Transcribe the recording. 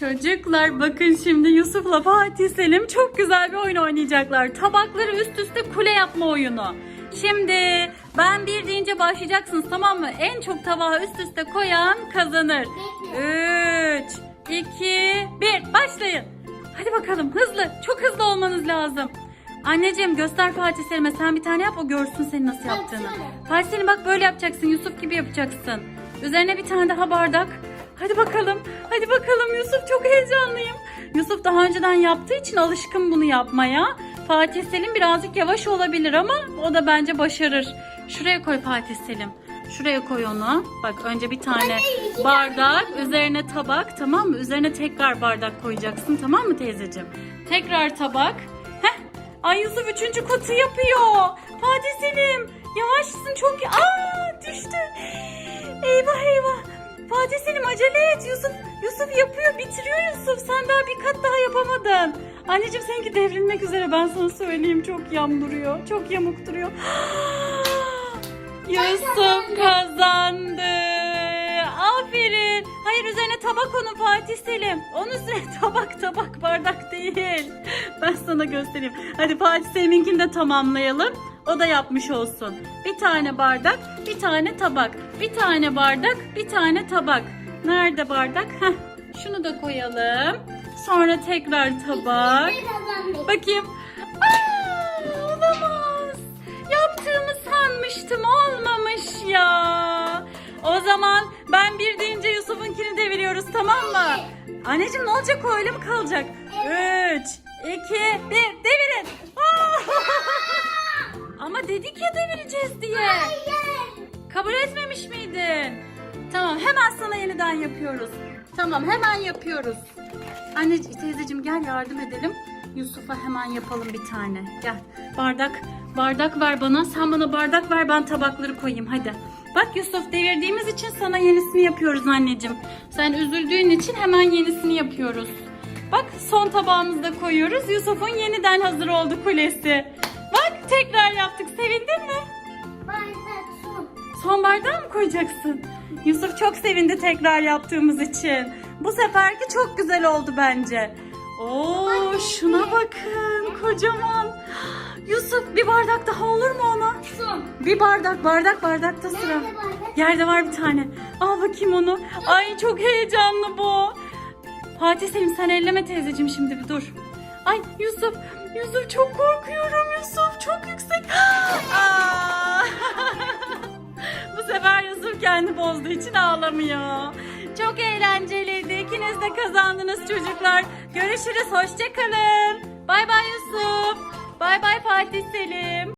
Çocuklar bakın şimdi Yusuf'la Fatih Selim çok güzel bir oyun oynayacaklar. Tabakları üst üste kule yapma oyunu. Şimdi ben bir deyince başlayacaksınız tamam mı? En çok tabağı üst üste koyan kazanır. 3, 2, 1 başlayın. Hadi bakalım hızlı çok hızlı olmanız lazım. Anneciğim göster Fatih Selim'e sen bir tane yap o görsün senin nasıl yaptığını. Fatih Selim bak böyle yapacaksın Yusuf gibi yapacaksın. Üzerine bir tane daha bardak. Hadi bakalım. Hadi bakalım Yusuf çok heyecanlıyım. Yusuf daha önceden yaptığı için alışkın bunu yapmaya. Fatih Selim birazcık yavaş olabilir ama o da bence başarır. Şuraya koy Fatih Selim. Şuraya koy onu. Bak önce bir tane bardak, üzerine tabak tamam mı? Üzerine tekrar bardak koyacaksın tamam mı teyzeciğim? Tekrar tabak. Heh. Ay Yusuf üçüncü kutu yapıyor. Fatih Selim yavaşsın çok... Aa düştü. Eyvah eyvah. Fatih Selim acele et. Yusuf Yusuf yapıyor, bitiriyor Yusuf. Sen daha bir kat daha yapamadın. Anneciğim seninki devrilmek üzere ben sana söyleyeyim. Çok yam duruyor. Çok yamuk duruyor. Yusuf kazandı. Aferin. Hayır üzerine tabak onu Fatih Selim. Onun üzerine tabak tabak bardak değil. Ben sana göstereyim. Hadi Fatih Selim'inkini de tamamlayalım. O da yapmış olsun. Bir tane bardak, bir tane tabak. Bir tane bardak, bir tane tabak. Nerede bardak? Heh, şunu da koyalım. Sonra tekrar tabak. Bakayım. Aa, olamaz. Yaptığımı sanmıştım. Olmamış ya. O zaman ben bir deyince Yusuf'unkini deviriyoruz tamam mı? Anneciğim ne olacak o öyle mi kalacak? Üç, iki, bir devirin. Dedik ya devireceğiz diye. Kabul etmemiş miydin? Tamam hemen sana yeniden yapıyoruz. Tamam hemen yapıyoruz. Anne teyzeciğim gel yardım edelim. Yusuf'a hemen yapalım bir tane. Gel. Bardak bardak ver bana. Sen bana bardak ver ben tabakları koyayım hadi. Bak Yusuf devirdiğimiz için sana yenisini yapıyoruz anneciğim. Sen üzüldüğün için hemen yenisini yapıyoruz. Bak son tabağımızı da koyuyoruz. Yusuf'un yeniden hazır oldu kulesi. Tekrar yaptık. Sevindin mi? Son bardağı mı koyacaksın? Yusuf çok sevindi tekrar yaptığımız için. Bu seferki çok güzel oldu bence. Oo şuna bakın kocaman. Yusuf bir bardak daha olur mu ona? Bir bardak bardak bardakta sıra. Nerede bardak? Yerde var bir tane. Al bakayım onu. Ay çok heyecanlı bu. Fatih Selim sen elleme teyzeciğim şimdi bir dur. Ay Yusuf, Yusuf çok korkuyorum Yusuf çok yüksek. Bu sefer Yusuf kendi bozduğu için ağlamıyor. Çok eğlenceliydi. İkiniz de kazandınız çocuklar. Görüşürüz. Hoşçakalın. Bay bay Yusuf. Bay bay Fatih Selim.